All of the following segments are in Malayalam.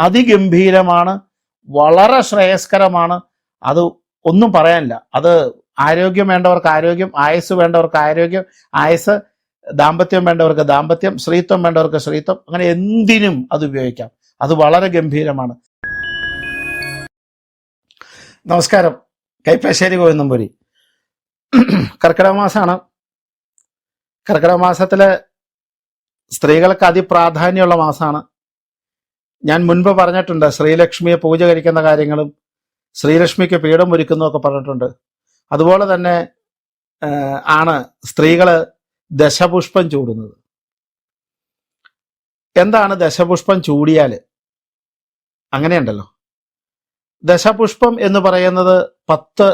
അതിഗംഭീരമാണ് വളരെ ശ്രേയസ്കരമാണ്. അത് ഒന്നും പറയാനില്ല. അത് ആരോഗ്യം വേണ്ടവർക്ക് ആരോഗ്യം ആയുസ് വേണ്ടവർക്ക് ആരോഗ്യം ആയുസ് ദാമ്പത്യം വേണ്ടവർക്ക് ദാമ്പത്യം സ്ത്രീത്വം വേണ്ടവർക്ക് സ്ത്രീത്വം അങ്ങനെ എന്തിനും അത് ഉപയോഗിക്കാം. അത് വളരെ ഗംഭീരമാണ്. നമസ്കാരം. കൈപ്പശ്ശേരി ഗോവിന്ദംപുരി കർക്കിടക മാസമാണ്. കർക്കിടക മാസത്തിലെ സ്ത്രീകൾക്ക് അതിപ്രാധാന്യമുള്ള മാസമാണ്. ഞാൻ മുൻപ് പറഞ്ഞിട്ടുണ്ട് ശ്രീലക്ഷ്മിയെ പൂജ കഴിക്കുന്ന കാര്യങ്ങളും ശ്രീലക്ഷ്മിക്ക് പീഠം ഒരുക്കുന്നതൊക്കെ പറഞ്ഞിട്ടുണ്ട്. അതുപോലെ തന്നെ ആണ് സ്ത്രീകൾ ദശപുഷ്പം ചൂടുന്നത്. എന്താണ് ദശപുഷ്പം ചൂടിയാൽ അങ്ങനെയുണ്ടല്ലോ. ദശപുഷ്പം എന്ന് പറയുന്നത് പത്ത്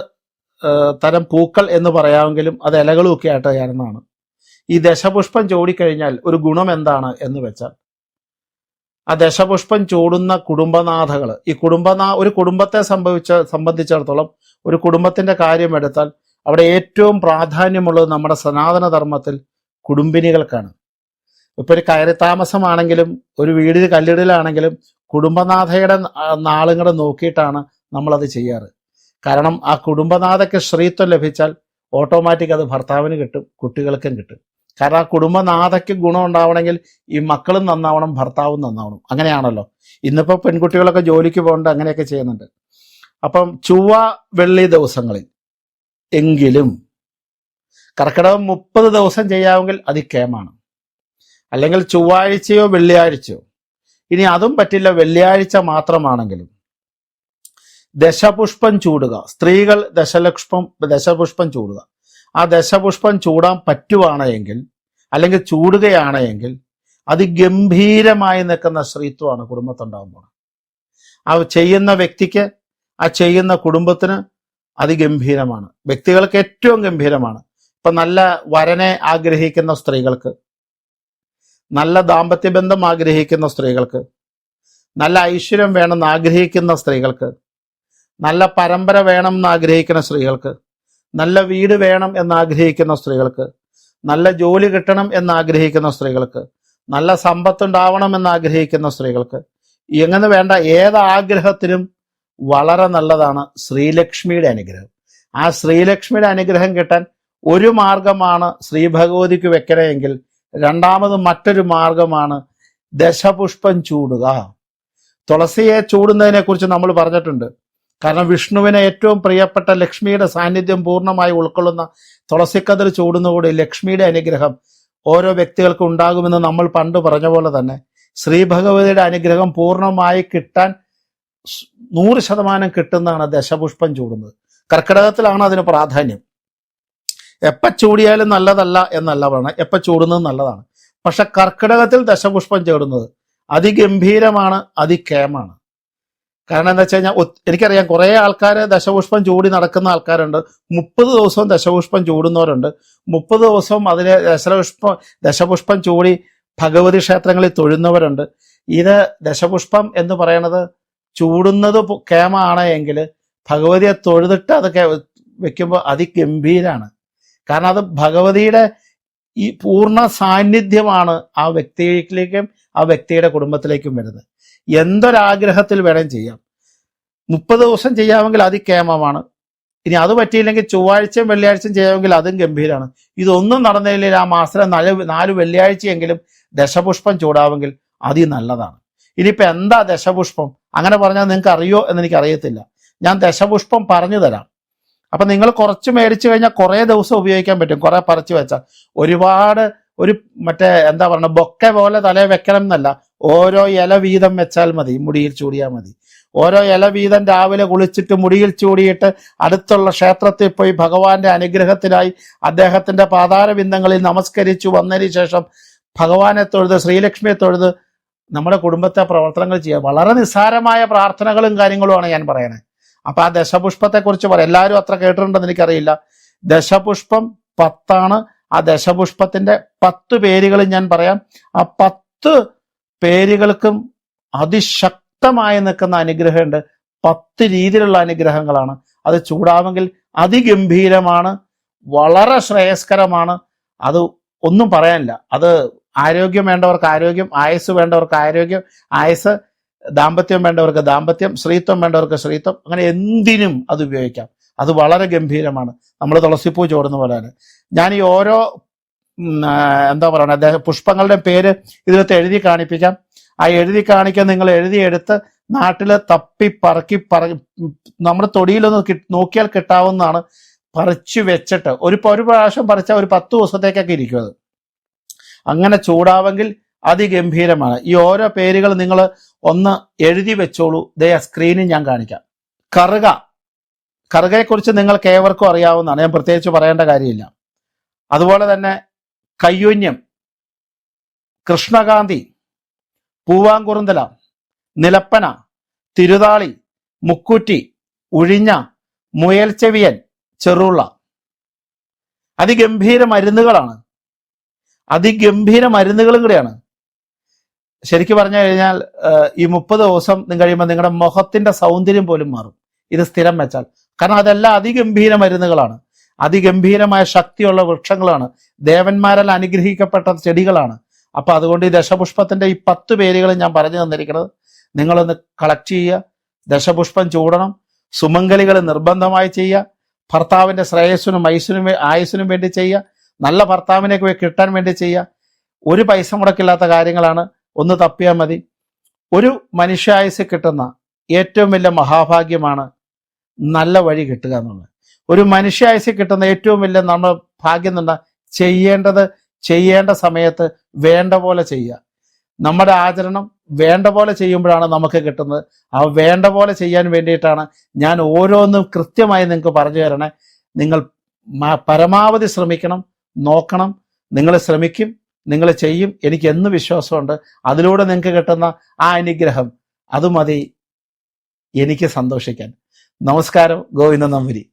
തരം പൂക്കൾ എന്ന് പറയാമെങ്കിലും അത് ഇലകളും ഒക്കെ ആയിട്ട് ഈ ദശപുഷ്പം ചൂടിക്കഴിഞ്ഞാൽ ഒരു ഗുണം എന്താണ് എന്ന് വെച്ചാൽ ആ ദശപുഷ്പം ചൂടുന്ന കുടുംബനാഥകൾ ഈ കുടുംബനാ ഒരു കുടുംബത്തെ സംഭവിച്ച സംബന്ധിച്ചിടത്തോളം ഒരു കുടുംബത്തിന്റെ കാര്യം എടുത്താൽ അവിടെ ഏറ്റവും പ്രാധാന്യമുള്ളത് നമ്മുടെ സനാതന ധർമ്മത്തിൽ കുടുംബിനികൾക്കാണ്. ഇപ്പൊ ഒരു കയറി താമസമാണെങ്കിലും ഒരു വീടിന് കല്ലിടലാണെങ്കിലും കുടുംബനാഥയുടെ നാളുകളെ നോക്കിയിട്ടാണ് നമ്മളത് ചെയ്യാറ്. കാരണം ആ കുടുംബനാഥയ്ക്ക് ശ്രീത്വം ലഭിച്ചാൽ ഓട്ടോമാറ്റിക് അത് ഭർത്താവിന് കിട്ടും കുട്ടികൾക്കും കിട്ടും. കാരണം ആ കുടുംബനാഥയ്ക്ക് ഗുണം ഉണ്ടാവണമെങ്കിൽ ഈ മക്കളും നന്നാവണം ഭർത്താവും നന്നാവണം. അങ്ങനെയാണല്ലോ. ഇന്നിപ്പോൾ പെൺകുട്ടികളൊക്കെ ജോലിക്ക് പോകേണ്ട അങ്ങനെയൊക്കെ ചെയ്യുന്നുണ്ട്. അപ്പം ചൊവ്വ വെള്ളി ദിവസങ്ങളിൽ എങ്കിലും കർക്കിടകം മുപ്പത് ദിവസം ചെയ്യാമെങ്കിൽ അത് കേമാണ്. അല്ലെങ്കിൽ ചൊവ്വാഴ്ചയോ വെള്ളിയാഴ്ചയോ. ഇനി അതും പറ്റില്ല വെള്ളിയാഴ്ച മാത്രമാണെങ്കിലും. ദശപുഷ്പം ചൂടുക. സ്ത്രീകൾ ദശലക്ഷ്പം ദശപുഷ്പം ചൂടുക. ആ ദശപുഷ്പം ചൂടാൻ പറ്റുവാണ് എങ്കിൽ അല്ലെങ്കിൽ ചൂടുകയാണ് എങ്കിൽ അതിഗംഭീരമായി നിൽക്കുന്ന സ്ത്രീത്വമാണ് കുടുംബത്തുണ്ടാകുമ്പോൾ ആ ചെയ്യുന്ന വ്യക്തിക്ക് ആ ചെയ്യുന്ന കുടുംബത്തിന് അതിഗംഭീരമാണ് വ്യക്തികൾക്ക് ഏറ്റവും ഗംഭീരമാണ്. ഇപ്പൊ നല്ല വരനെ ആഗ്രഹിക്കുന്ന സ്ത്രീകൾക്ക് നല്ല ദാമ്പത്യ ബന്ധം ആഗ്രഹിക്കുന്ന സ്ത്രീകൾക്ക് നല്ല ഐശ്വര്യം വേണമെന്ന് ആഗ്രഹിക്കുന്ന സ്ത്രീകൾക്ക് നല്ല പരമ്പര വേണമെന്ന് ആഗ്രഹിക്കുന്ന സ്ത്രീകൾക്ക് നല്ല വീട് വേണം എന്നാഗ്രഹിക്കുന്ന സ്ത്രീകൾക്ക് നല്ല ജോലി കിട്ടണം എന്നാഗ്രഹിക്കുന്ന സ്ത്രീകൾക്ക് നല്ല സമ്പത്ത് ഉണ്ടാവണം എന്ന് ആഗ്രഹിക്കുന്ന സ്ത്രീകൾക്ക് എങ്ങനെ വേണ്ട ഏത് ആഗ്രഹത്തിനും വളരെ നല്ലതാണ് ശ്രീലക്ഷ്മിയുടെ അനുഗ്രഹം. ആ ശ്രീലക്ഷ്മിയുടെ അനുഗ്രഹം കിട്ടാൻ ഒരു മാർഗമാണ് ശ്രീ ഭഗവതിക്ക് വെക്കണമെങ്കിൽ രണ്ടാമത് മറ്റൊരു മാർഗമാണ് ദശപുഷ്പം ചൂടുക. തുളസിയെ ചൂടുന്നതിനെ കുറിച്ച് നമ്മൾ പറഞ്ഞിട്ടുണ്ട്. കാരണം വിഷ്ണുവിനെ ഏറ്റവും പ്രിയപ്പെട്ട ലക്ഷ്മിയുടെ സാന്നിധ്യം പൂർണമായി ഉൾക്കൊള്ളുന്ന തുളസിക്കതിർ ചൂടുന്നതോടെ ലക്ഷ്മിയുടെ അനുഗ്രഹം ഓരോ വ്യക്തികൾക്ക് ഉണ്ടാകുമെന്ന് നമ്മൾ പണ്ട് പറഞ്ഞ പോലെ തന്നെ. ശ്രീ ഭഗവതിയുടെ അനുഗ്രഹം പൂർണമായി കിട്ടാൻ നൂറ് ശതമാനം കിട്ടുന്നതാണ് ദശപുഷ്പം ചൂടുന്നത്. കർക്കിടകത്തിലാണ് അതിന് പ്രാധാന്യം. എപ്പ ചൂടിയാലും നല്ലതല്ല എന്നല്ല പറയണം. എപ്പ ചൂടുന്നത് നല്ലതാണ്. പക്ഷെ കർക്കിടകത്തിൽ ദശപുഷ്പം ചേടുന്നത് അതിഗംഭീരമാണ് അതിക്കേമാണ് കാരണം എന്താ വെച്ച് കഴിഞ്ഞാൽ എനിക്കറിയാം കുറേ ആൾക്കാർ ദശപുഷ്പം ചൂടി നടക്കുന്ന ആൾക്കാരുണ്ട്. മുപ്പത് ദിവസവും ദശപുഷ്പം ചൂടുന്നവരുണ്ട്. മുപ്പത് ദിവസവും അതിലെ ദശപുഷ്പം ദശപുഷ്പം ചൂടി ഭഗവതി ക്ഷേത്രങ്ങളിൽ തൊഴുന്നവരുണ്ട്. ഇത് ദശപുഷ്പം എന്ന് പറയണത് ചൂടുന്നത് കേമാണ് എങ്കിൽ ഭഗവതിയെ തൊഴുതിട്ട് അത് വെക്കുമ്പോൾ അതിഗംഭീരാണ്. കാരണം അത് ഭഗവതിയുടെ ഈ പൂർണ സാന്നിധ്യമാണ് ആ വ്യക്തിയിലേക്കും ആ വ്യക്തിയുടെ കുടുംബത്തിലേക്കും വരുന്നത്. എന്തൊരാഗ്രഹത്തിൽ വേണം ചെയ്യാം. മുപ്പത് ദിവസം ചെയ്യാമെങ്കിൽ അതിക്കേമമാണ് ഇനി അത് പറ്റിയില്ലെങ്കിൽ ചൊവ്വാഴ്ചയും വെള്ളിയാഴ്ചയും ചെയ്യാമെങ്കിൽ അതും ഗംഭീരമാണ് ഇതൊന്നും നടന്നില്ലെങ്കിൽ ആ മാസം നാല് നാല് വെള്ളിയാഴ്ചയെങ്കിലും ദശപുഷ്പം ചൂടാവെങ്കിൽ അതി നല്ലതാണ്. ഇനിയിപ്പോൾ എന്താ ദശപുഷ്പം? അങ്ങനെ പറഞ്ഞാൽ നിങ്ങൾക്ക് അറിയോ എന്ന് എനിക്ക് അറിയത്തില്ല. ഞാൻ ദശപുഷ്പം പറഞ്ഞു തരാം. അപ്പൊ നിങ്ങൾ കുറച്ച് മേടിച്ചു കഴിഞ്ഞാൽ കുറേ ദിവസം ഉപയോഗിക്കാൻ പറ്റും. കുറേ പറിച്ചു വെച്ചാൽ. ഒരുപാട് ഒരു മറ്റേ എന്താ പറയുക ബൊക്കെ പോലെ തലയെ വെക്കണം എന്നല്ല. ഓരോ ഇല വീതം വെച്ചാൽ മതി മുടിയിൽ ചൂടിയാൽ മതി. ഓരോ ഇല വീതം രാവിലെ കുളിച്ചിട്ട് മുടിയിൽ ചൂടിയിട്ട് അടുത്തുള്ള ക്ഷേത്രത്തിൽ പോയി ഭഗവാന്റെ അനുഗ്രഹത്തിനായി അദ്ദേഹത്തിന്റെ പാതാരബിന്ദങ്ങളിൽ നമസ്കരിച്ചു വന്നതിന് ശേഷം ഭഗവാനെ തൊഴുത് ശ്രീലക്ഷ്മിയെ തൊഴുത് നമ്മുടെ കുടുംബത്തെ പ്രവർത്തനങ്ങൾ ചെയ്യുക. വളരെ നിസ്സാരമായ പ്രാർത്ഥനകളും കാര്യങ്ങളുമാണ് ഞാൻ പറയുന്നത് അപ്പൊ ആ ദശപുഷ്പത്തെക്കുറിച്ച് പറയാം എല്ലാവരും അത്ര കേട്ടിട്ടുണ്ടെന്ന് എനിക്കറിയില്ല. ദശപുഷ്പം പത്താണ്. ആ ദശപുഷ്പത്തിന്റെ പത്ത് പേരുകൾ ഞാൻ പറയാം. ആ പത്ത് പേരുകൾക്കും അതിശക്തമായി നിൽക്കുന്ന അനുഗ്രഹമുണ്ട്. പത്ത് രീതിയിലുള്ള അനുഗ്രഹങ്ങളാണ്. അത് ചൂടാവെങ്കിൽ അതിഗംഭീരമാണ്. വളരെ ശ്രേയസ്കരമാണ്. അത് ഒന്നും പറയാനില്ല. അത് ആരോഗ്യം വേണ്ടവർക്ക് ആരോഗ്യം ആയുസ് വേണ്ടവർക്ക് ആരോഗ്യം ആയുസ് ദാമ്പത്യം വേണ്ടവർക്ക് ദാമ്പത്യം സ്ത്രീത്വം വേണ്ടവർക്ക് സ്ത്രീത്വം അങ്ങനെ എന്തിനും അത് ഉപയോഗിക്കാം. അത് വളരെ ഗംഭീരമാണ്. നമ്മൾ തുളസിപ്പൂ ചോടുന്ന പോലെ തന്നെ ഞാൻ ഈ ഓരോ എന്താ പറയുക അദ്ദേഹം പുഷ്പങ്ങളുടെ പേര് ഇതിനകത്ത് എഴുതി കാണിപ്പിക്കാം. ആ എഴുതി കാണിക്കാൻ നിങ്ങൾ എഴുതിയെടുത്ത് നാട്ടിൽ തപ്പി പറക്കി പറ നമ്മുടെ തൊടിയിലൊന്ന് നോക്കിയാൽ കിട്ടാവുന്നതാണ് പറിച്ചു വെച്ചിട്ട്. ഒരു ഒരു പ്രാവശ്യം പറിച്ചാൽ ഒരു പത്ത് ദിവസത്തേക്കൊക്കെ ഇരിക്കും അത്. അങ്ങനെ ചൂടാവെങ്കിൽ അതിഗംഭീരമാണ്. ഈ ഓരോ പേരുകൾ നിങ്ങൾ ഒന്ന് എഴുതി വെച്ചോളൂ. ദേ സ്ക്രീനിൽ ഞാൻ കാണിക്കാം. കറുക. കറുകയെക്കുറിച്ച് നിങ്ങൾക്ക് ഏവർക്കും അറിയാവുന്നതാണ്. ഞാൻ പ്രത്യേകിച്ച് പറയേണ്ട കാര്യമില്ല. അതുപോലെ തന്നെ കയ്യൂന്യം കൃഷ്ണകാന്തി പൂവാങ്കുറുന്തല നിലപ്പന തിരുതാളി മുക്കൂറ്റി ഉഴിഞ്ഞ മുയൽച്ചെവിയൻ ചെറുള്ള. അതിഗംഭീര മരുന്നുകളാണ്. അതിഗംഭീര മരുന്നുകളും കൂടിയാണ്. ശരിക്കും പറഞ്ഞു കഴിഞ്ഞാൽ ഈ മുപ്പത് ദിവസം നിങ്ങൾ കഴിയുമ്പോൾ നിങ്ങളുടെ മുഖത്തിന്റെ സൗന്ദര്യം പോലും മാറും. ഇത് സ്ഥിരം വെച്ചാൽ. കാരണം അതെല്ലാം അതിഗംഭീര മരുന്നുകളാണ്. അതിഗംഭീരമായ ശക്തിയുള്ള വൃക്ഷങ്ങളാണ്. ദേവന്മാരാൽ അനുഗ്രഹിക്കപ്പെട്ട ചെടികളാണ്. അപ്പൊ അതുകൊണ്ട് ഈ ദശപുഷ്പത്തിന്റെ ഈ പത്ത് പേരുകൾ ഞാൻ പറഞ്ഞു തന്നിരിക്കുന്നത്. നിങ്ങളൊന്ന് കളക്ട് ചെയ്യുക. ദശപുഷ്പം ചൂടണം. സുമംഗലികൾ നിർബന്ധമായി ചെയ്യുക. ഭർത്താവിന്റെ ശ്രേയസ്സിനും ഐസിനും ആയുസിനും വേണ്ടി ചെയ്യുക. നല്ല ഭർത്താവിനെ കിട്ടാൻ വേണ്ടി ചെയ്യുക. ഒരു പൈസ മുടക്കില്ലാത്ത കാര്യങ്ങളാണ്. ഒന്ന് തപ്പിയാൽ മതി. ഒരു മനുഷ്യായുസ് കിട്ടുന്ന ഏറ്റവും വലിയ മഹാഭാഗ്യമാണ് നല്ല വഴി കിട്ടുക എന്നുള്ളത്. ഒരു മനുഷ്യായുസ് കിട്ടുന്ന ഏറ്റവും വലിയ നമ്മൾ ഭാഗ്യം നിന്ന ചെയ്യേണ്ടത് ചെയ്യേണ്ട സമയത്ത് വേണ്ട പോലെ ചെയ്യുക. നമ്മുടെ ആചരണം വേണ്ട പോലെ ചെയ്യുമ്പോഴാണ് നമുക്ക് കിട്ടുന്നത്. ആ വേണ്ട പോലെ ചെയ്യാൻ വേണ്ടിയിട്ടാണ് ഞാൻ ഓരോന്നും കൃത്യമായി നിങ്ങൾക്ക് പറഞ്ഞു തരണേ. നിങ്ങൾ പരമാവധി ശ്രമിക്കണം നോക്കണം. നിങ്ങൾ ശ്രമിക്കും നിങ്ങൾ ചെയ്യും. എനിക്ക് എന്ന് വിശ്വാസമുണ്ട്. അതിലൂടെ നിങ്ങൾക്ക് കിട്ടുന്ന ആ അനുഗ്രഹം അത് മതി എനിക്ക് സന്തോഷിക്കാൻ. നമസ്കാരം ഗോവിന്ദ നമ്പൂരി